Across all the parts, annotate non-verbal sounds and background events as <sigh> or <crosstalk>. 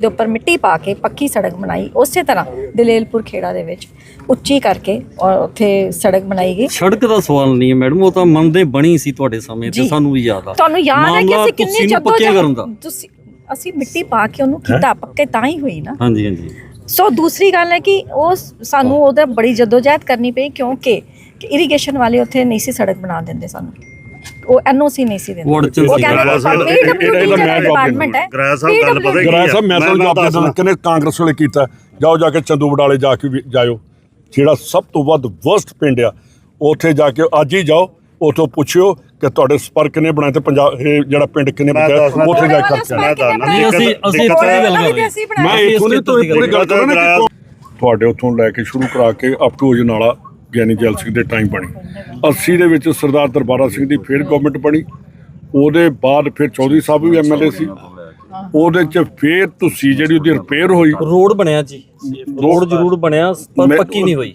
ਦੇ ਉੱਪਰ ਮਿੱਟੀ ਪਾ ਕੇ ਪੱਕੀ ਸੜਕ ਬਣਾਈ। ਉਸੇ ਤਰ੍ਹਾਂ ਦਲੇਲਪੁਰ ਖੇੜਾ ਦੇ ਵਿੱਚ ਉੱਚੀ ਕਰਕੇ ਔਰ ਉੱਥੇ ਸੜਕ ਬਣਾਈ ਗਈ। ਸੜਕ ਦਾ ਸਵਾਲ ਨਹੀਂ ਹੈ ਮੈਡਮ ਉਹ ਤਾਂ ਮਨ ਦੇ ਬਣੀ ਸੀ ਤੁਹਾਡੇ ਸਮੇਂ ਤੇ ਜੀ। ਸਾਨੂੰ ਵੀ ਯਾਦ ਆ। ਤੁਹਾਨੂੰ ਯਾਦ ਹੈ ਕਿ ਮਾਮਲਾ ਅਸੀਂ ਕਿੰਨੀ ਤੁਸੀਂ ਨੂੰ ਜਦੋਂ ਪੱਕਿਆ ਕਰਨ ਦਾ ਤੁਸੀਂ ਅਸੀਂ ਮਿੱਟੀ ਪਾ ਕੇ ਉਹਨੂੰ ਕੀਤਾ ਪੱਕੇ ਤਾਂ ਹੀ ਹੋਈ ਨਾ। ਹਾਂਜੀ ਹਾਂਜੀ। ਸੋ ਦੂਸਰੀ ਗੱਲ ਹੈ ਕਿ ਉਹ ਸਾਨੂੰ ਉਹਦਾ ਬੜੀ ਜਦੋਜਹਿਦ ਕਰਨੀ ਪਈ ਕਿਉਂਕਿ ਇਰੀਗੇਸ਼ਨ ਵਾਲੇ ਉੱਥੇ ਨਹੀਂ ਸੀ ਸੜਕ ਬਣਾ ਦਿੰਦੇ ਸਾਨੂੰ। ਉਹ ਐਨਓਸੀ ਨਹੀਂ ਸੀ ਦਿੰਦੇ। ਉਹ। ਕਹਿੰਦੇ ਮੈਂ ਜਿਹੜਾ ਜਵਾਬ ਡਿਪਾਰਟਮੈਂਟ ਹੈ। ਗਰਾਇਆ ਸਾਹਿਬ ਗੱਲ ਪਤਾ ਕੀ ਹੈ? ਗਰਾਇਆ ਸਾਹਿਬ ਮੈਂ ਤੁਹਾਨੂੰ ਜਵਾਬ ਦੇ। ਦਿੰਦਾ ਕਿਨੇ ਕਾਂਗਰਸ ਵੇਲੇ ਕੀਤਾ। ਜਾਓ ਜਾ ਕੇ ਚੰਦੂ ਬਡਾਲੇ ਜਾ ਕੇ ਜਾਇਓ। ਜਿਹੜਾ ਸਭ ਤੋਂ ਵੱਧ ਵਰਸਟ ਪਿੰਡ ਆ ਉੱਥੇ ਜਾ ਕੇ ਅੱਜ ਹੀ ਜਾਓ ਉੱਥੋਂ ਪੁੱਛਿਓ ਕਿ ਤੁਹਾਡੇ ਸੰਪਰਕ ਕਿਨੇ ਬਣਾਏ ਤੇ ਪੰਜਾਬ ਇਹ ਜਿਹੜਾ ਪਿੰਡ ਕਿਨੇ ਬਚਾਇਆ ਉੱਥੇ ਜਾ ਕੇ ਖਰਚਾ ਮੈਂ ਦੱਸਣਾ ਨਹੀਂ, ਅਸੀਂ- ਅਸੀਂ ਦੀ ਗੱਲ ਕਰ ਰਹੇ। ਮੈਂ ਇਥੋਂ ਤੋਂ ਦੀ ਪੂਰੀ ਗੱਲ ਕਰਾਂ ਨਾ ਕਿ ਤੁਹਾਡੇ ਉੱਥੋਂ ਲੈ ਕੇ ਸ਼ੁਰੂ ਕਰਾ ਕੇ ਅਪ ਟੂ ਅਜਨਾਲਾ ਗਿਆਨੀ ਜੈਲ ਸਿੰਘ ਦੇ ਟਾਈਮ ਬਣੀ। 80 ਦੇ ਵਿੱਚ ਸਰਦਾਰ ਦਰਬਾਰਾ ਸਿੰਘ ਦੀ ਫਿਰ ਗਵਰਨਮੈਂਟ ਬਣੀ। ਉਹਦੇ ਬਾਅਦ ਫਿਰ ਚੌਧਰੀ ਸਾਹਿਬ ਵੀ ਐਮਐਲਏ ਸੀ। ਉਹਦੇ ਚ ਫਿਰ ਤੁਸੀਂ ਜਿਹੜੀ ਉਹਦੀ ਰਿਪੇਅਰ ਹੋਈ। ਰੋਡ ਬਣਿਆ ਜੀ। ਰੋਡ ਜ਼ਰੂਰ ਬਣਿਆ ਪਰ ਪੱਕੀ ਨਹੀਂ ਹੋਈ।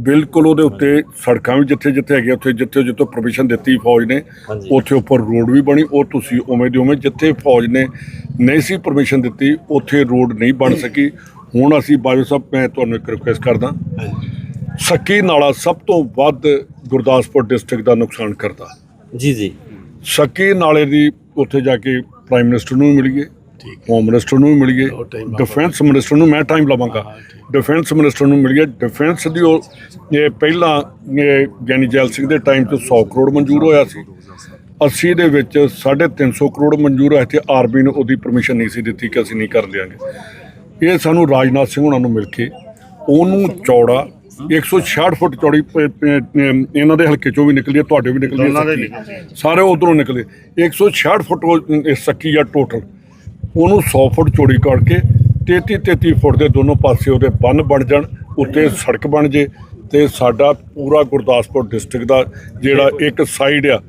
ਬਿਲਕੁਲ ਉਹਦੇ ਉੱਤੇ ਸੜਕਾਂ ਵੀ ਜਿੱਥੇ ਜਿੱਥੇ ਹੈਗੇ ਉੱਥੇ ਜਿੱਥੇ ਜਿੱਥੇ ਪਰਮਿਸ਼ਨ ਦਿੱਤੀ ਫੌਜ ਨੇ। ਉੱਥੇ ਉੱਪਰ ਰੋਡ ਵੀ ਬਣੀ। ਉਹ ਤੁਸੀਂ ਉਵੇਂ ਦੀ ਉਵੇਂ ਜਿੱਥੇ ਫੌਜ ਨੇ ਨਹੀਂ ਸੀ ਪਰਮਿਸ਼ਨ ਦਿੱਤੀ ਉੱਥੇ ਰੋਡ ਨਹੀਂ ਬਣ <coughs> ਸਕੀ। ਹੁਣ ਅਸੀਂ ਬਾਜੋ ਸਾਹਿਬ ਮੈਂ ਤੁਹਾਨੂੰ ਇੱਕ ਰਿਕੁਐਸਟ ਕਰਦਾ। ਸੱਕੀ ਨਾਲਾ ਸਭ ਤੋਂ ਵੱਧ ਗੁਰਦਾਸਪੁਰ ਡਿਸਟ੍ਰਿਕਟ ਦਾ ਨੁਕਸਾਨ ਕਰਦਾ। ਜੀ ਜੀ। ਸੱਕੀ ਨਾਲੇ ਦੀ ਉੱਥੇ ਜਾ ਕੇ ਪ੍ਰਾਈਮ ਮਿਨਿਸਟਰ ਨੂੰ ਵੀ ਮਿਲੀਏ ਹੋਮ ਮਿਨਿਸਟਰ ਨੂੰ ਮਿਲੀਏ ਡਿਫੈਂਸ ਮਿਨਿਸਟਰ ਨੂੰ ਮੈਂ ਟਾਈਮ ਲਵਾਂਗਾ। ਡਿਫੈਂਸ ਮਿਨਿਸਟਰ ਨੂੰ ਮਿਲੀਏ ਡਿਫੈਂਸ ਦੀ ਉਹ ਇਹ ਪਹਿਲਾਂ ਗਿਆਨੀ ਜੈਲ ਸਿੰਘ ਦੇ ਟਾਈਮ ਤੋਂ 100 ਕਰੋੜ ਮਨਜ਼ੂਰ ਹੋਇਆ ਸੀ। 80 ਦੇ ਵਿੱਚ 350 ਕਰੋੜ ਮਨਜ਼ੂਰ ਹੋਇਆ ਤੇ ਆਰਮੀ ਨੇ ਉਹਦੀ ਪਰਮਿਸ਼ਨ ਨਹੀਂ ਸੀ ਦਿੱਤੀ ਕਿ ਅਸੀਂ ਨਹੀਂ ਕਰ ਦਿਆਂਗੇ। ਇਹ ਸਾਨੂੰ ਰਾਜਨਾਥ ਸਿੰਘ ਉਹਨਾਂ ਨੂੰ ਮਿਲ ਕੇ ਉਹਨੂੰ ਚੌੜਾ 166 ਫੁੱਟ ਚੌੜੀ ਪ- ਪ- ਇਹਨਾਂ ਦੇ ਹਲਕੇ ਚੋਂ ਵੀ ਨਿਕਲੀ ਹੈ ਤੁਹਾਡੇ ਵੀ ਨਿਕਲੀ ਦੋਨਾਂ ਦੇ ਹੈ। ਸਾਰੇ ਉਧਰੋਂ ਨਿਕਲੇ। 166 ਫੁੱਟ ਉਹ ਇਹ ਸੱਕੀ ਆ ਟੋਟਲ। ਉਹਨੂੰ 100 ਫੁੱਟ ਚੌੜੀ ਕਰਕੇ 33 33 ਫੁੱਟ ਦੇ ਦੋਨੋਂ ਪਾਸੇ ਉਹਦੇ ਬੰਨ ਬਣ ਜਾਣ ਉੱਤੇ ਸੜਕ ਬਣ ਜੇ ਤੇ ਸਾਡਾ ਪੂਰਾ ਗੁਰਦਾਸਪੁਰ ਡਿਸਟ੍ਰਿਕਟ ਦਾ ਜਿਹੜਾ ਇੱਕ ਸਾਈਡ ਆ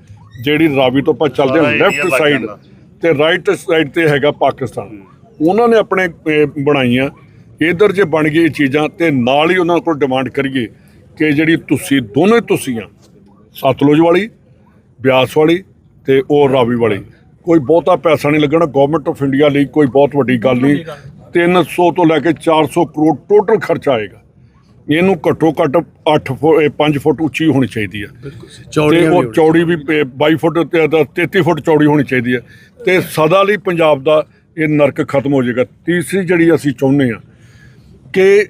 ਜਿਹੜੀ ਰਾਵੀ ਤੋਂ ਆਪਾਂ ਚੱਲਦੇ ਹਾਂ ਸਾਰਾ area ਲੈਫਟ ਲੱਗ ਸਾਈਡ ਜਾਂਦਾ। ਤੇ ਰਾਈਟ ਸਾਈਡ ਤੇ ਹੈਗਾ ਪਾਕਿਸਤਾਨ। ਉਹਨਾਂ ਨੇ ਆਪਣੇ ਅਹ, ਬਣਾਈਆਂ ਇਧਰ ਜੇ ਬਣ ਗਈ ਇਹ ਚੀਜ਼ਾਂ ਤੇ ਨਾਲ ਹੀ ਉਹਨਾਂ ਕੋਲ ਡਿਮਾਂਡ ਕਰੀਏ ਕਿ ਜਿਹੜੀ ਤੁਸੀਂ ਦੋਨੇ ਤੁਸੀਂ ਆ ਸਤਲੁਜ ਵਾਲੀ ਬਿਆਸ ਵਾਲੀ ਤੇ ਉਹ ਰਾਵੀ ਵਾਲੀ। ਕੋਈ ਬਹੁਤਾ ਪੈਸਾ ਨਹੀਂ ਲੱਗਣਾ ਗਵਰਨਮੈਂਟ ਆਫ ਇੰਡੀਆ ਲਈ ਕੋਈ ਬਹੁਤ ਵੱਡੀ ਗੱਲ ਨਹੀਂ। 300 ਤੋਂ ਲੈ ਕੇ 400 ਕਰੋੜ ਟੋਟਲ ਖਰਚਾ ਆਏਗਾ। ਇਹਨੂੰ ਘੱਟੋ ਘੱਟ 8 ਫੁੱਟ 5 ਫੁੱਟ ਉੱਚੀ ਹੋਣੀ ਚਾਹੀਦੀ ਹੈ ਤੇ ਉਹ ਚੌੜੀ ਵੀ ਪ- 22 ਫੁੱਟ ਤੇ ਇਹਦਾ 33 ਫੁੱਟ ਚੌੜੀ ਹੋਣੀ ਚਾਹੀਦੀ ਹੈ। ਤੇ ਸਦਾ ਲਈ ਪੰਜਾਬ ਦਾ ਇਹ ਨਰਕ ਖਤਮ ਹੋ ਜਾਏਗਾ। ਤੀਸਰੀ ਜਿਹੜੀ ਅਸੀਂ ਚਾਹੁੰਦੇ ਆ ਕਿ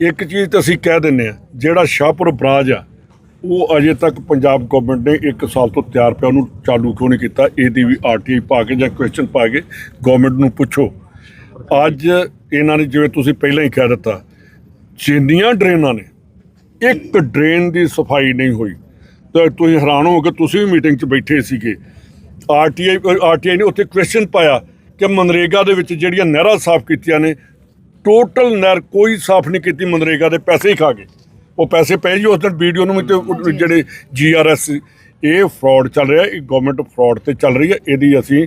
ਇੱਕ ਚੀਜ਼ ਤਾਂ ਅਸੀਂ ਕਹਿ ਦਿੰਨੇ ਆ ਜਿਹੜਾ ਸ਼ਾਹਪੁਰ ਬਰਾਜ ਆ, ਉਹ ਅਜੇ ਤੱਕ ਪੰਜਾਬ ਗਵਰਨਮੈਂਟ ਨੇ 1 ਸਾਲ ਤੋਂ ਤਿਆਰ ਪਿਆ, ਉਹਨੂੰ ਚਾਲੂ ਕਿਉਂ ਨਹੀਂ ਕੀਤਾ? ਇਹਦੀ ਵੀ ਆਰਟੀਆਈ ਪਾ ਕੇ ਜਾਂ ਕੁਐਸਚਨ ਪਾ ਕੇ ਗਵਰਨਮੈਂਟ ਨੂੰ ਪੁੱਛੋ। ਅੱਜ ਇਹਨਾਂ ਨੇ ਜਿਵੇਂ ਤੁਸੀਂ ਪਹਿਲਾਂ ਹੀ ਕਹਿ ਦਿੱਤਾ, ਜਿੰਨੀਆਂ ਡਰੇਨਾਂ ਨੇ, ਇੱਕ ਡਰੇਨ ਦੀ ਸਫ਼ਾਈ ਨਹੀਂ ਹੋਈ। ਤਾਂ ਤੁਸੀਂ ਹੈਰਾਨ ਹੋਗੇ ਤੁਸੀਂ ਵੀ ਮੀਟਿੰਗ 'ਚ ਬੈਠੇ ਸੀਗੇ। ਆਰਟੀਆਈ ਆਰਟੀਆਈ ਨੇ ਉੱਥੇ ਕੁਐਸਚਨ ਪਾਇਆ ਕਿ ਮਨਰੇਗਾ ਦੇ ਵਿੱਚ ਜਿਹੜੀਆਂ ਨਹਿਰਾਂ ਸਾਫ਼ ਕੀਤੀਆਂ ਨੇ ਟੋਟਲ ਨਹਿਰ ਕੋਈ ਸਾਫ਼ ਨਹੀਂ ਕੀਤੀ ਮਨਰੇਗਾ ਦੇ ਪੈਸੇ ਹੀ ਖਾ ਗਏ। ਉਹ ਪੈਸੇ ਪਏ ਜੀ ਉਸ ਦਿਨ ਵੀਡੀਓ ਨੂੰ ਵੀ ਉਹ ਜਿਹੜੇ ਜੀਆਰਐਸ ਇਹ ਫਰਾਡ ਚੱਲ ਰਿਹਾ ਇਹ ਗਵਰਨਮੈਂਟ ਫਰਾਡ ਤੇ ਚੱਲ ਰਹੀ ਹੈ ਇਹਦੀ ਅਸੀਂ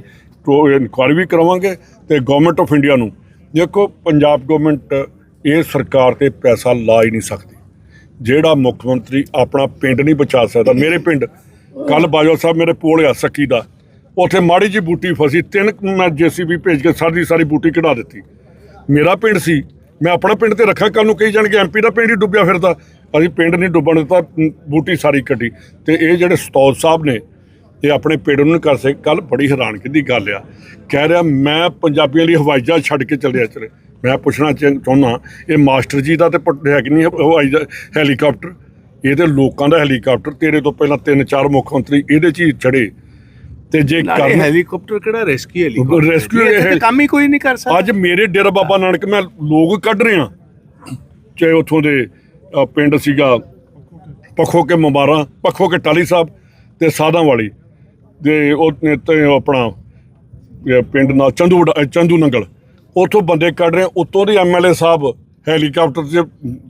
ਇਨਕੁਆਇਰੀ ਵੀ ਕਰਾਵਾਂਗੇ ਤੇ ਗਵਰਨਮੈਂਟ ਆਫ ਇੰਡੀਆ ਨੂੰ। ਦੇਖੋ ਪੰਜਾਬ ਗਵਰਨਮੈਂਟ ਇਹ ਸਰਕਾਰ ਤੇ ਪੈਸਾ ਲਾ ਹੀ ਨਹੀਂ ਸਕਦੀ। ਜਿਹੜਾ ਮੁੱਖ ਮੰਤਰੀ ਆਪਣਾ ਪਿੰਡ ਨਹੀਂ ਬਚਾ ਸਕਦਾ ਮੇਰੇ ਪਿੰਡ ਕੱਲ ਬਾਜਵਾ ਸਾਹਿਬ ਮੇਰੇ ਕੋਲ ਆ ਸੱਕੀ ਦਾ। ਉੱਥੇ ਮਾੜੀ ਜੀ ਬੂਟੀ ਫਸੀ ਤਿੰਨ ਮੈਂ ਜੀਸੀਬੀ ਭੇਜ ਕੇ ਸਾਰੀ ਸਾਰੀ ਬੂਟੀ ਕਢਾ ਦਿੱਤੀ। ਮੇਰਾ ਪਿੰਡ ਸੀ, ਮੈਂ ਆਪਣਾ ਪਿੰਡ ਤੇ ਰੱਖਾਂ ਕੱਲ ਨੂੰ ਕਹੀ ਜਾਣਗੇ ਐਮਪੀ ਦਾ ਪਿੰਡ ਹੀ ਡੁੱਬਿਆ ਫਿਰਦਾ। ਅਸੀਂ ਪਿੰਡ ਨਹੀਂ ਡੁੱਬਣ ਦਿੱਤਾ ਬੂਟੀ ਸਾਰੀ ਕੱਢੀ। ਤੇ ਇਹ ਜਿਹੜੇ ਸਤੌਜ ਸਾਹਿਬ ਨੇ, ਇਹ ਆਪਣੇ ਪਿੰਡ ਨੂੰ ਨਹੀਂ ਕਰ ਸਕੇ। ਕੱਲ ਬੜੀ ਹੈਰਾਨਗੀ ਦੀ ਗੱਲ ਆ। ਕਹਿ ਰਿਹਾ, ਮੈਂ ਪੰਜਾਬੀਆਂ ਲਈ ਹਵਾਈ ਜਹਾਜ਼ ਛੱਡ ਕੇ ਚੱਲਿਆ ਚਲੇ ਮੈਂ ਪੁੱਛਣਾ ਚਾਹ- ਚਾਹੁੰਦਾ ਇਹ ਮਾਸਟਰ ਜੀ ਦਾ ਤੇ ਪ- ਹੈ ਕਿ ਨਹੀਂ ਹਵਾਈ ਹੈਲੀਕਾਪਟਰ? ਇਹਦੇ ਲੋਕਾਂ ਦਾ ਹੈਲੀਕਾਪਟਰ, ਤੇਰੇ ਤੋਂ ਪਹਿਲਾਂ ਤਿੰਨ ਚਾਰ ਮੁੱਖ ਮੰਤਰੀ ਇਹਦੇ 'ਚ ਹੀ ਚੜੇ। ਤੇ ਜੇ ਨਾਲੇ ਕਰਨ ਹੈਲੀਕਾਪਟਰ ਕਿਹੜਾ ਰੈਸਕਿਊ ਹੈਲੀਕਾਪਟਰ Rescue ਇਹ ਹੈ। ਤਾਂ ਕੰਮ ਹੀ ਕੋਈ ਨਹੀਂ ਕਰ ਸਕਦਾ। ਅੱਜ ਮੇਰੇ ਡੇਰਾ ਬਾਬਾ ਨਾਨਕ ਮੈਂ ਲੋਕ ਕੱਢ ਰਿਹਾ ਚਾਹੇ ਉਥੋਂ ਦੇ ਅ, ਪਿੰਡ ਸੀਗਾ ਪੱਖੋ ਕੇ ਮੁਬਾਰਾਂ ਪੱਖੋ ਕੇ ਟਾਲੀ ਸਾਹਿਬ ਤੇ ਸਾਦਾ ਵਾਲੀ ਤੇ ਉਹ ਤੇ ਉਹ ਆਪਣਾ ਇਹ ਪਿੰਡ ਨਾਲ ਚੰਦੂ ਵਡਾ- ਅ, ਚੰਦੂ ਨੰਗਲ। ਉਥੋਂ ਬੰਦੇ ਕੱਢ ਰਹੇ ਉਤੋਂ ਦੇ ਐਮਐਲਏ ਸਾਹਿਬ ਹੈਲੀਕਾਪਟਰ 'ਤੇ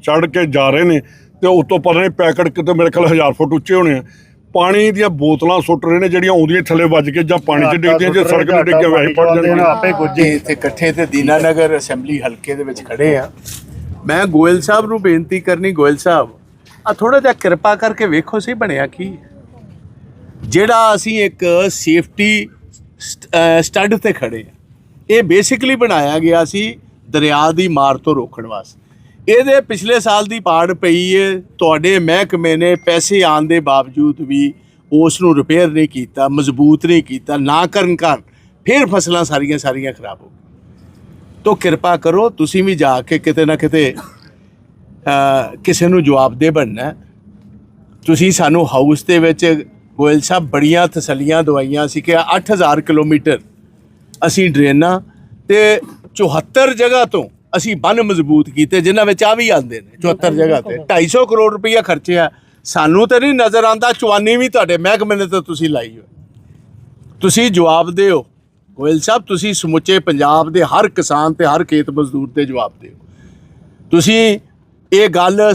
ਚੜ੍ਹ ਕੇ ਜਾ ਰਹੇ ਨੇ ਤੇ ਉਤੋਂ ਪਤਾ ਨਹੀਂ ਪੈਕਟ ਕਿਤੇ ਮੇਰੇ ਖਿਆਲ 1000 ਫੁੱਟ ਉੱਚੇ ਹੋਣੇ ਆ। ਪਾਣੀ ਦੀਆਂ ਬੋਤਲਾਂ ਸੁੱਟ ਰਹੇ ਨੇ ਜਿਹੜੀਆਂ ਆਉਂਦੀਆਂ ਥੱਲੇ ਵੱਜ ਕੇ ਜਾਂ ਪਾਣੀ 'ਚ ਡਿੱਗਦੀਆਂ ਜੇ ਸੜਕ 'ਤੇ ਡਿੱਗੀਆਂ ਵੈਸੇ ਪੜ ਜਾਣਗੀਆਂ ਆਪੇ ਗੁੱਜੇ ਇੱਥੇ ਇਕੱਠੇ ਤੇ ਦੀਨਾਨਗਰ ਅਸੈਂਬਲੀ ਹਲਕੇ ਦੇ ਵਿੱਚ ਖੜੇ ਆ। ਮੈਂ ਗੋਇਲ ਸਾਹਿਬ ਨੂੰ ਬੇਨਤੀ ਕਰਨੀ ਗੋਇਲ ਸਾਹਿਬ ਆ ਥੋੜਾ ਜਿਹਾ ਕਿਰਪਾ ਕਰਕੇ ਵੇਖੋ ਸਹੀ ਬਣਿਆ ਕੀ? ਜਿਹੜਾ ਅਸੀਂ ਇੱਕ ਸੇਫਟੀ ਸਟੱਡ ਤੇ ਖੜੇ ਆ ਇਹ ਬੇਸਿਕਲੀ ਬਣਾਇਆ ਗਿਆ ਸੀ ਦਰਿਆ ਦੀ ਮਾਰ ਤੋਂ ਰੋਕਣ ਵਾਸਤੇ। ਇਹਦੇ ਪਿਛਲੇ ਸਾਲ ਦੀ ਪਾੜ ਪਈ ਹੈ ਤੁਹਾਡੇ ਮਹਿਕਮੇ ਨੇ ਪੈਸੇ ਆਉਣ ਦੇ ਬਾਵਜੂਦ ਵੀ ਉਸ ਨੂੰ ਰਿਪੇਅਰ ਨਹੀਂ ਕੀਤਾ, ਮਜ਼ਬੂਤ ਨਹੀਂ ਕੀਤਾ, ਨਾ ਕਰਨ ਕਾਰਨ ਫਿਰ ਫਸਲਾਂ ਸਾਰੀਆਂ ਸਾਰੀਆਂ ਖਰਾਬ ਹੋ ਗਈਆਂ। ਤੋ ਕਿਰਪਾ ਕਰੋ, ਤੁਸੀਂ ਵੀ ਜਾ ਕੇ ਕਿਤੇ ਨਾ ਕਿਤੇ ਕਿਸੇ ਨੂੰ ਜਵਾਬਦੇ ਬਣਨਾ ਤੁਸੀਂ ਸਾਨੂੰ ਹਾਊਸ ਦੇ ਵਿੱਚ ਗੋਇਲ ਸਾਹਿਬ ਬੜੀਆਂ ਤਸੱਲੀਆਂ ਦਵਾਈਆਂ ਸੀ ਕਿ 8000 ਕਿਲੋਮੀਟਰ ਅਸੀਂ ਡਰੇਨਾਂ ਤੇ 74 ਜਗ੍ਹਾ ਤੋਂ ਅਸੀਂ ਬੰਨ ਮਜ਼ਬੂਤ ਕੀਤੇ ਜਿਨ੍ਹਾਂ ਵਿੱਚ ਆ ਵੀ ਆਉਂਦੇ ਨੇ 74 ਜਗ੍ਹਾ ਤੇ। 250 ਕਰੋੜ ਰੁਪਈਆ ਖਰਚਿਆ ਸਾਨੂੰ ਤਾਂ ਨਹੀਂ ਨਜ਼ਰ ਆਂਦਾ ਚਵਾਨੀ ਵੀ ਤੁਹਾਡੇ ਮਹਿਕਮੇ ਨੇ ਤਾਂ ਤੁਸੀਂ ਲਾਈ ਹੋਈ। ਤੁਸੀਂ ਜਵਾਬ ਦਿਓ। ਗੋਇਲ ਸਾਹਿਬ ਤੁਸੀਂ ਸਮੁੱਚੇ ਪੰਜਾਬ ਦੇ ਹਰ ਕਿਸਾਨ ਤੇ ਹਰ ਖੇਤ ਮਜ਼ਦੂਰ ਤੇ ਜਵਾਬ ਦਿਓ। ਤੁਸੀਂ ਇਹ ਗੱਲ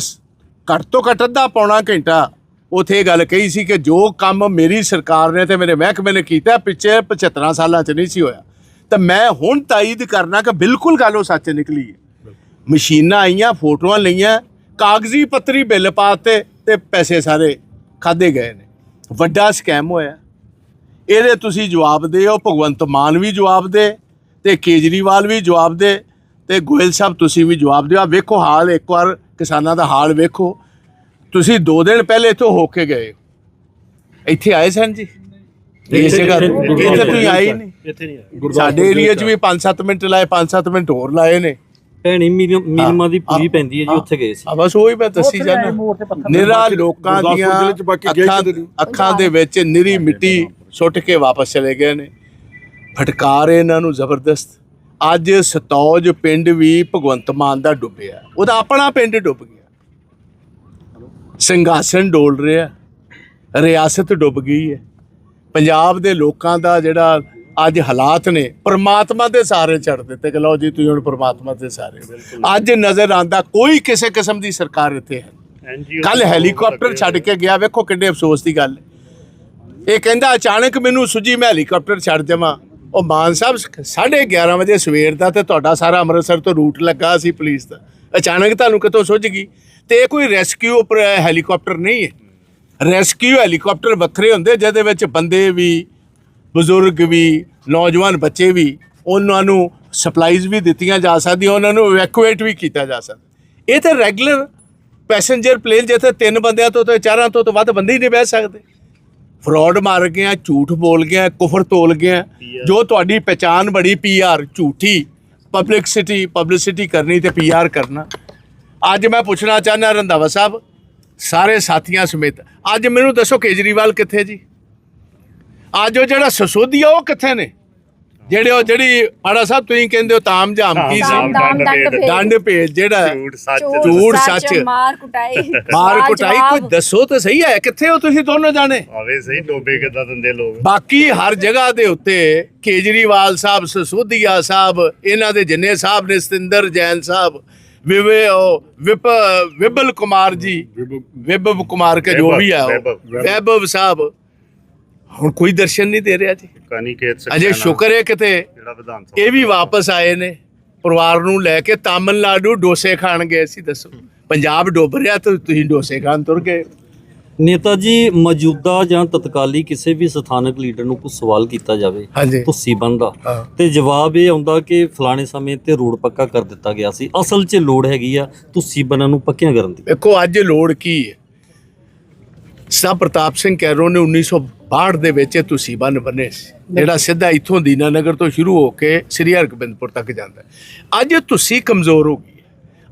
ਘੱਟ ਤੋਂ ਘੱਟ ਅੱਧਾ ਪੌਣਾ ਘੰਟਾ ਉਥੇ ਇਹ ਗੱਲ ਕਹੀ ਸੀ ਕਿ ਜੋ ਕੰਮ ਮੇਰੀ ਸਰਕਾਰ ਨੇ ਤੇ ਮੇਰੇ ਮਹਿਕਮੇ ਨੇ ਕੀਤਾ ਪਿੱਛੇ 75 ਸਾਲਾਂ 'ਚ ਨਹੀਂ ਸੀ ਹੋਇਆ। ਤਾਂ ਮੈਂ ਹੁਣ ਤਾਇਦ ਕਰਨਾ ਕਿ ਬਿਲਕੁਲ ਗੱਲ ਉਹ ਸੱਚ ਨਿਕਲੀ ਹੈ। ਮਸ਼ੀਨਾਂ ਆਈਆਂ, ਫੋਟੋਆਂ ਲਈਆਂ, ਕਾਗਜ਼ੀ ਪੱਤਰੀ ਬਿੱਲ ਪਾਤੇ ਤੇ ਪੈਸੇ ਸਾਰੇ ਖਾਦੇ ਗਏ ਨੇ। ਵੱਡਾ ਸਕੈਮ ਹੋਇਆ। ਇਹਦੇ ਤੁਸੀਂ ਜਵਾਬ ਦਿਓ ਭਗਵੰਤ ਮਾਨ ਵੀ ਜਵਾਬ ਦੇ, ਤੇ ਕੇਜਰੀਵਾਲ ਵੀ ਜਵਾਬ ਦੇ, ਤੇ ਗੋਇਲ ਸਾਹਿਬ ਤੁਸੀਂ ਵੀ ਜਵਾਬ ਦਿਓ। ਆ ਵੇਖੋ ਹਾਲ, ਇੱਕ ਵਾਰ ਕਿਸਾਨਾਂ ਦਾ ਹਾਲ ਵੇਖੋ। ਤੁਸੀਂ 2 ਦਿਨ ਪਹਿਲੇ ਇੱਥੋਂ ਹੋ ਕੇ ਗਏ ਇੱਥੇ ਆਏ ਸਨ ਜੀ? ਇਸ ਜਗ੍ਹਾ ਤੇ ਇੱਥੇ ਤੁਸੀਂ ਹੀ ਨਹੀਂ। ਇੱਥੇ ਨਹੀਂ ਸਾਡੇ ਏਰੀਆ 'ਚ ਵੀ 5-7 ਮਿੰਟ ਲਾਏ 5-7 ਮਿੰਟ ਹੋਰ ਲਾਏ ਨੇ। ਭੈਣੀ ਮੀਨਮਾ ਦੀ ਪੂਰੀ ਪੈਂਦੀ ਹੈ ਜੀ ਉੱਥੇ ਗਏ ਸੀ। ਆ ਬਸ ਉਹੀ ਮੈਂ ਦੱਸੀ ਜਾਣਾ ਨਿਰਾ ਲੋਕਾਂ ਦੀਆਂ। ਅੱਖਾਂ ਦੇ ਵਿੱਚ ਨਿਰੀ ਮਿੱਟੀ ਸੁੱਟ ਕੇ ਵਾਪਸ ਚਲੇ ਗਏ ਨੇ। ਫਟਕਾਰ ਇਹਨਾਂ ਨੂੰ ਜ਼ਬਰਦਸਤ। ਅੱਜ ਸਤੌਜ ਪਿੰਡ ਵੀ ਭਗਵੰਤ ਮਾਨ ਦਾ ਡੁੱਬਿਆ। ਉਹਦਾ ਆਪਣਾ ਪਿੰਡ ਡੁੱਬ ਗਿਆ। ਸਿੰਘਾਸਨ ਡੋਲ ਰਿਹਾ। ਰਿਆਸਤ ਡੁੱਬ ਗਈ ਹੈ। ਪੰਜਾਬ ਦੇ ਲੋਕਾਂ ਦਾ ਜਿਹੜਾ ਅੱਜ ਹਾਲਾਤ ਨੇ ਪ੍ਰਮਾਤਮਾ ਦੇ ਸਾਰੇ ਛੱਡ ਦਿੱਤੇ। ਕਿ ਲਓ ਜੀ ਤੁਸੀਂ ਹੁਣ ਪ੍ਰਮਾਤਮਾ ਦੇ ਸਾਰੇ ਅੱਜ ਨਜ਼ਰ ਆਂਦਾ ਕੋਈ ਕਿਸੇ ਕਿਸਮ ਦੀ ਸਰਕਾਰ ਇੱਥੇ ਹੈ ਕੱਲ ਹੈਲੀਕਾਪਟਰ ਛੱਡ ਕੇ ਗਿਆ ਵੇਖੋ ਕਿੰਨੇ ਅਫਸੋਸ ਦੀ ਗੱਲ ਇਹ ਕਹਿੰਦਾ ਅਚਾਨਕ ਮੈਨੂੰ ਸੁਝੀ ਮੈਂ ਹੈਲੀਕਾਪਟਰ ਛੱਡ ਜਾਵਾਂ ਉਹ ਮਾਨ ਸਾਹਿਬ 11:30 ਵਜੇ ਸਵੇਰ ਦਾ ਤੇ ਤੁਹਾਡਾ ਸਾਰਾ ਅੰਮ੍ਰਿਤਸਰ ਤੋਂ ਰੂਟ ਲੱਗਾ ਸੀ ਪੁਲਿਸ ਦਾ। ਅਚਾਨਕ ਤੁਹਾਨੂੰ ਕਿਤੋਂ ਸੁੱਝ ਗਈ? ਤੇ ਇਹ ਕੋਈ ਰੈਸਕਿਊ ਹੈਲੀਕਾਪਟਰ ਨਹੀਂ ਹੈ। ਰੈਸਕਿਊ ਹੈਲੀਕਾਪਟਰ ਵੱਖਰੇ ਹੁੰਦੇ ਜਿਹਦੇ ਵਿੱਚ ਬੰਦੇ ਵੀ ਬਜ਼ੁਰਗ ਵੀ ਨੌਜਵਾਨ ਬੱਚੇ ਵੀ ਉਹਨਾਂ ਨੂੰ ਸਪਲਾਈਜ਼ ਵੀ ਦਿੱਤੀਆਂ ਜਾ ਸਕਦੀਆਂ ਉਹਨਾਂ ਨੂੰ ਇਵੈਕੂਏਟ ਵੀ ਕੀਤਾ ਜਾ ਸਕਦਾ। ਇਹ ਤਾਂ ਰੈਗੂਲਰ ਪੈਸੇਂਜਰ ਪਲੇਨ ਜਿੱਥੇ ਤਿੰਨ ਬੰਦਿਆਂ ਤੋਂ ਤੇ ਚਾਰਾਂ ਤੋਂ ਤੋਂ ਵੱਧ ਬੰਦੇ ਹੀ ਨਹੀਂ ਬਹਿ ਸਕਦੇ। ਫਰਾਡ ਮਾਰ ਗਿਆ ਝੂਠ ਬੋਲ ਗਿਆ ਕੁਫਰ ਤੋਲ ਗਿਆ। ਜੋ ਤੁਹਾਡੀ ਪਛਾਣ ਬੜੀ ਪੀਆਰ ਝੂਠੀ ਪਬਲਿਕਸਿਟੀ ਪਬਲਿਸਿਟੀ ਕਰਨੀ ਤੇ ਪੀਆਰ ਕਰਨਾ। ਅੱਜ ਮੈਂ ਪੁੱਛਣਾ ਚਾਹੁੰਦਾ ਰੰਧਾਵਾ ਸਾਹਿਬ ਸਾਰੇ ਸਾਥੀਆਂ ਸਮੇਤ। ਅੱਜ ਮੈਨੂੰ ਦੱਸੋ ਕੇਜਰੀਵਾਲ ਕਿੱਥੇ ਜੀ? ਅੱਜ ਉਹ ਜਿਹੜਾ ਸਸੋਦੀਆ ਉਹ ਕਿੱਥੇ ਨੇ? ਜਿਹੜੇ ਉਹ ਜਿਹੜੀ ਪਾੜਾ ਸਾਹਿਬ ਤੁਸੀਂ ਕਹਿੰਦੇ ਹੋ ਤਾਮ ਜਾਮ ਕੀ ਸੀ? ਡੰਡ ਭੇਜ ਜਿਹੜਾ ਝੂਠ ਸੱਚ। ਝੂਠ ਸੱਚ। ਮਾਰ ਕੁਟਾਈ। <laughs> ਮਾਰ ਕੁਟਾਈ ਕੋਈ। ਦੱਸੋ ਤਾਂ ਸਹੀ ਹੈ। ਕਿੱਥੇ ਹੋ ਤੁਸੀਂ ਦੋਨੋਂ ਜਾਣੇ? ਆਵੇ ਸਹੀ ਡੋਬੇ ਕਿੱਦਾਂ ਦਿੰਦੇ ਲੋਕ? ਬਾਕੀ ਹਰ ਜਗ੍ਹਾ ਦੇ ਉੱਤੇ ਕੇਜਰੀਵਾਲ ਸਾਹਿਬ ਸਸੋਦੀਆ ਸਾਹਿਬ ਇਹਨਾਂ ਦੇ ਜਿੰਨੇ ਸਾਹਿਬ ਨੇ ਸਤਿੰਦਰ ਜੈਨ ਸਾਹਿਬ ਵਿਵੇ ਉਹ ਵਿਪ ਵਿਬਲ ਕੁਮਾਰ ਜੀ। ਵਿਭਵ ਕੁਮਾਰ ਕੇ ਜੋ ਵੀ ਹੈ ਉਹ, ਵੈਭਵ। ਵੈਭਵ ਸਾਹਿਬ ਹੁਣ ਕੋਈ ਦਰਸ਼ਨ ਨਹੀਂ ਦੇ ਰਿਹਾ ਜੀ। ਕਾਨੀ ਖੇਤ ਅਜੇ ਸ਼ੁਕਰ ਹੈ ਕਿਤੇ ਜਿਹੜਾ ਵਿਧਾਨ ਸਭਾ ਇਹ ਵੀ ਵਾਪਸ ਆਏ ਨੇ ਪਰਿਵਾਰ ਨੂੰ ਲੈ ਕੇ ਤਾਮਿਲਨਾਡੂ ਡੋਸੇ ਖਾਣ ਗਏ ਸੀ ਦੱਸੋ। ਪੰਜਾਬ ਡੁੱਬ ਰਿਹਾ ਤੇ ਤੁਸੀਂ ਡੋਸੇ ਖਾਣ ਤੁਰ ਗਏ। ਨੇਤਾ ਜੀ ਮੌਜੂਦਾ ਜਾਂ ਤਤਕਾਲੀ ਕਿਸੇ ਵੀ ਸਥਾਨਕ ਲੀਡਰ ਨੂੰ ਕੋਈ ਸਵਾਲ ਕੀਤਾ ਜਾਵੇ ਹਾਂਜੀ। ਤੁਸੀ ਬੰਦਾ ਹਾਂ। ਤੇ ਜਵਾਬ ਇਹ ਆਉਂਦਾ ਕਿ ਫਲਾਣੇ ਸਮੇਂ ਤੇ ਰੋਡ ਪੱਕਾ ਕਰ ਦਿੱਤਾ ਗਿਆ ਸੀ। ਅਸਲ 'ਚ ਲੋੜ ਹੈਗੀ ਆ ਤੁਸੀ ਬੰਨਾਂ ਨੂੰ ਪੱਕੀਆਂ ਕਰਨ ਦੀ। ਵੇਖੋ ਅੱਜ ਲੋੜ ਕੀ ਹੈ? ਸਾ ਪ੍ਰਤਾਪ ਸਿੰਘ ਕੈਰੋ ਨੇ 1962 ਦੇ ਵਿੱਚ ਇਹ ਤੁਸੀਂ ਬੰਨ ਬੰਨੇ ਸੀ। ਜਿਹੜਾ ਸਿੱਧਾ ਇੱਥੋਂ ਦੀਨਾਨਗਰ ਤੋਂ ਸ਼ੁਰੂ ਹੋ ਕੇ ਸ੍ਰੀ ਹਰਗੋਬਿੰਦਪੁਰ ਤੱਕ ਜਾਂਦਾ ਹੈ। ਅੱਜ ਤੁਸੀਂ ਕਮਜ਼ੋਰ ਹੋ ਗਈ ਹੈ।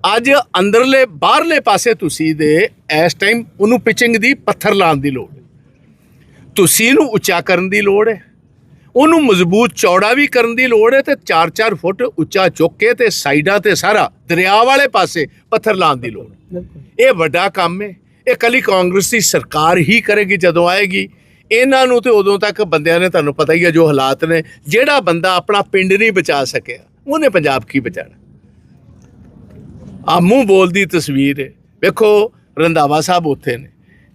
ਅੱਜ ਅੰਦਰਲੇ ਬਾਹਰਲੇ ਪਾਸੇ ਤੁਸੀਂ ਦੇ ਇਸ ਟਾਈਮ ਉਹਨੂੰ ਪਿਚਿੰਗ ਦੀ ਪੱਥਰ ਲਾਉਣ ਦੀ ਲੋੜ ਤੁਸੀਂ ਨੂੰ ਉੱਚਾ ਕਰਨ ਦੀ ਲੋੜ ਹੈ। ਉਹਨੂੰ ਮਜ਼ਬੂਤ ਚੌੜਾ ਵੀ ਕਰਨ ਦੀ ਲੋੜ ਹੈ ਤੇ 4-4 ਫੁੱਟ ਉੱਚਾ ਚੁੱਕ ਕੇ ਤੇ ਸਾਈਡਾਂ ਤੇ ਸਾਰਾ ਦਰਿਆ ਵਾਲੇ ਪਾਸੇ ਪੱਥਰ ਲਾਉਣ ਦੀ ਲੋੜ ਇਹ ਵੱਡਾ ਕੰਮ ਹੈ। ਇਹ ਕੱਲੀ ਕਾਂਗਰਸ ਦੀ ਸਰਕਾਰ ਹੀ ਕਰੇਗੀ ਜਦੋਂ ਆਏਗੀ। ਇਹਨਾਂ ਨੂੰ ਤੇ ਉਦੋਂ ਤੱਕ ਬੰਦਿਆਂ ਨੇ ਤੁਹਾਨੂੰ ਪਤਾ ਹੀ ਹੈ ਜੋ ਹਾਲਾਤ ਨੇ। ਜਿਹੜਾ ਬੰਦਾ ਆਪਣਾ ਪਿੰਡ ਨਹੀਂ ਬਚਾ ਸਕਿਆ ਉਹਨੇ ਪੰਜਾਬ ਕੀ ਬਚਾਣਾ ਆ ਮੂੰਹ ਬੋਲਦੀ ਤਸਵੀਰ ਹੈ। ਵੇਖੋ ਰੰਧਾਵਾ ਸਾਹਿਬ ਉੱਥੇ ਨੇ।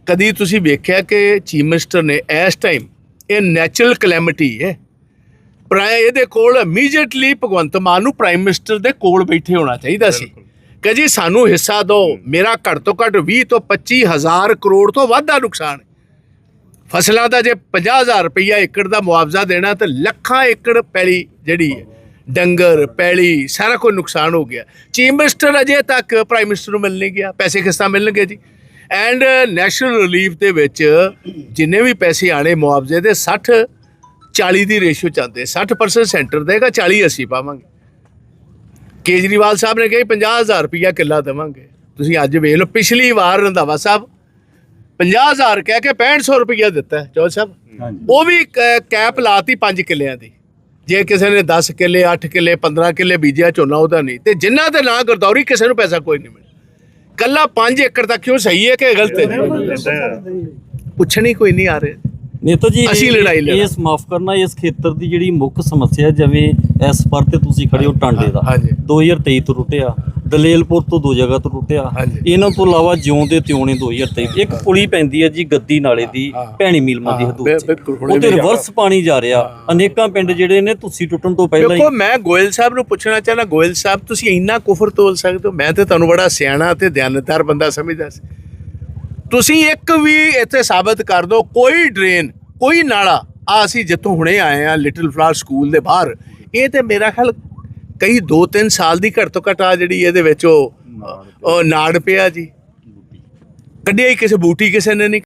ਕਦੀ ਤੁਸੀਂ ਵੇਖਿਆ ਕਿ ਚੀਫ ਮਿਨਿਸਟਰ ਨੇ ਇਸ ਟਾਈਮ ਇਹ ਨੈਚੁਰਲ ਕਲੈਮਿਟੀ ਹੈ। ਪ੍ਰਾਇ ਇਹਦੇ ਕੋਲ ਇਮੀਡੀਏਟਲੀ ਭਗਵੰਤ ਮਾਨ ਨੂੰ ਪ੍ਰਾਈਮ ਮਿਨਿਸਟਰ ਦੇ ਕੋਲ ਬੈਠੇ ਹੋਣਾ ਚਾਹੀਦਾ ਸੀ। ਕਿ ਜੀ ਸਾਨੂੰ ਹਿੱਸਾ ਦਿਓ ਮੇਰਾ ਘੱਟ ਤੋਂ ਘੱਟ 20 ਤੋਂ 25 ਹਜ਼ਾਰ ਕਰੋੜ ਤੋਂ ਵੱਧ ਦਾ ਨੁਕਸਾਨ ਫਸਲਾਂ ਦਾ ਜੇ 50000 ਰੁਪਈਆ ਏਕੜ ਦਾ ਮੁਆਵਜ਼ਾ ਦੇਣਾ ਤੇ ਲੱਖਾਂ ਏਕੜ ਪੈਲੀ ਜਿਹੜੀ ਹੈ ਡੰਗਰ ਪੈਲੀ ਸਾਰਾ ਕੁਝ ਨੁਕਸਾਨ ਹੋ ਗਿਆ। ਚੀਫ ਮਿਨਿਸਟਰ ਅਜੇ ਤੱਕ ਪ੍ਰਾਈਮ ਮਿਨਿਸਟਰ ਨੂੰ ਮਿਲ ਨਹੀਂ ਗਿਆ। ਪੈਸੇ ਕਿਸ ਤਰ੍ਹਾਂ ਮਿਲਣਗੇ ਜੀ? ਐਂਡ ਨੈਸ਼ਨਲ ਰਿਲੀਫ ਦੇ ਵਿੱਚ ਜਿੰਨੇ ਵੀ ਪੈਸੇ ਆਣੇ ਮੁਆਵਜ਼ੇ ਦੇ 60 40 ਦੀ ਰੇਸ਼ੋ ਚੱਲਦੇ 60% ਸੈਂਟਰ ਦੇਗਾ 40 ਅਸੀਂ ਪਾਵਾਂਗੇ। ਕੇਜਰੀਵਾਲ ਸਾਹਿਬ ਨੇ ਕਿਹਾ 50000 ਰੁਪਇਆ ਕਿੱਲਾ ਦੇਵਾਂਗੇ। ਤੁਸੀਂ ਅੱਜ ਵੇਖ ਲਓ ਪਿਛਲੀ ਵਾਰ ਰੰਧਾਵਾ ਸਾਹਿਬ 50000 ਕਹਿ ਕੇ 6500 ਰੁਪਇਆ ਦਿੱਤਾ ਚੌਲ ਸਾਹਿਬ। ਉਹ ਵੀ ਕੈਪ ਲਾਤੀ 5 ਕਿੱਲਿਆਂ ਦੀ। ਜੇ ਕਿਸੇ ਨੇ 10 ਕਿੱਲੇ 8 ਕਿੱਲੇ 15 ਕਿੱਲੇ ਬੀਜਿਆ ਝੋਨਾ ਉਹਦਾ ਨਹੀਂ। ਤੇ ਜਿਨ੍ਹਾਂ ਦੇ ਨਾਂ ਗਰਦੌਰੀ ਕਿਸੇ ਨੂੰ ਪੈਸਾ ਕੋਈ ਨਹੀਂ ਮਿਲਿਆ। ਕੱਲਾ 5 ਏਕੜ ਤੱਕ ਕਿਉਂ ਸਹੀ ਹੈ ਕਿ ਗਲਤ ਹੈ? ਪੁੱਛਣੀ ਕੋਈ ਨਹੀਂ ਆ ਰਿਹਾ। ਨੇਤਾ ਜੀ ਅਸੀਂ ਲੜਾਈ ਲੜਨਾ। ਇਸ ਮਾਫ ਕਰਨਾ ਇਸ ਖੇਤਰ ਦੀ ਜਿਹੜੀ ਮੁੱਖ ਸਮੱਸਿਆ ਜਿਵੇਂ ਇਸ ਪਰ ਤੇ ਤੁਸੀਂ ਖੜੇ ਹੋ ਟਾਂਡੇ ਦਾ। ਹਾਂਜੀ। 2023 ਤੋਂ ਟੁੱਟਿਆ ਦਲੇਲਪੁਰ ਤੋਂ ਦੋ ਜਗ੍ਹਾ ਤੋਂ ਟੁੱਟਿਆ। ਹਾਂਜੀ। ਇਹਨਾਂ ਤੋਂ ਇਲਾਵਾ ਜਿਉਂ ਦੇ ਤਿਉਂ ਨੇ 2023 ਇੱਕ ਪੁਲੀ ਪੈਂਦੀ ਹੈ ਜੀ ਗੱਦੀ ਨਾਲੇ ਦੀ। ਭੈਣੀ ਮੀਲਮਾ ਦੀ ਹਾਂ, ਹਦੂਦ ਬਿ- 'ਚ। ਬਿਲਕੁਲ, ਹੁਣੇ ਉਹਦੇ ਵੀ ਰਿਵਰਸ ਪਾਣੀ ਜਾ ਰਿਹਾ। ਅਨੇਕਾਂ ਪਿੰਡ ਜਿਹੜੇ ਨੇ ਤੁਸੀਂ ਟੁੱਟਣ ਤੋਂ ਪਹਿਲਾਂ ਦੇਖੋ ਮੈਂ ਗੋਇਲ ਸਾਹਿਬ ਨੂੰ ਪੁੱਛਣਾ ਚਾਹਨਾ ਗੋਇਲ ਸਾਹਿਬ ਤੁਸੀਂ ਇੰਨਾ ਕੁਫਰ ਤੋਲ ਸਕਦੇ ਹੋ? ਮੈਂ ਤੇ ਤੁਹਾਨੂੰ ਬੜਾ ਸਿਆਣਾ ਤੇ ਦਿਆਨਤਦਾਰ ਬੰਦਾ ਸਮਝਦਾ ਸੀ। ਤੁਸੀਂ ਇੱਕ ਵੀ ਇੱਥੇ ਸਾਬਤ ਕਰ ਦਿਓ ਕੋਈ ਡਰੇਨ ਕੋਈ ਨਾਲਾ ਆ ਅਸੀਂ ਜਿੱਥੋਂ ਹੁਣੇ ਆਏ ਆ ਲਿਟਲ ਫਲਾਵਰ ਸਕੂਲ ਦੇ ਬਾਹਰ। ਇਹ ਤੇ ਮੇਰਾ ਖਿਆਲ ਕਈ 2-3 ਸਾਲ ਦੀ ਘੱਟ ਤੋਂ ਘੱਟ ਆ ਜਿਹੜੀ ਇਹਦੇ ਵਿੱਚ ਉਹ ਉਹ ਨਾੜ ਪਿਆ ਜੀ। ਕੱਢਿਆ ਹੀ ਕਿਸੇ ਬੂਟੀ ਕਿਸੇ ਨੇ ਨਹੀਂ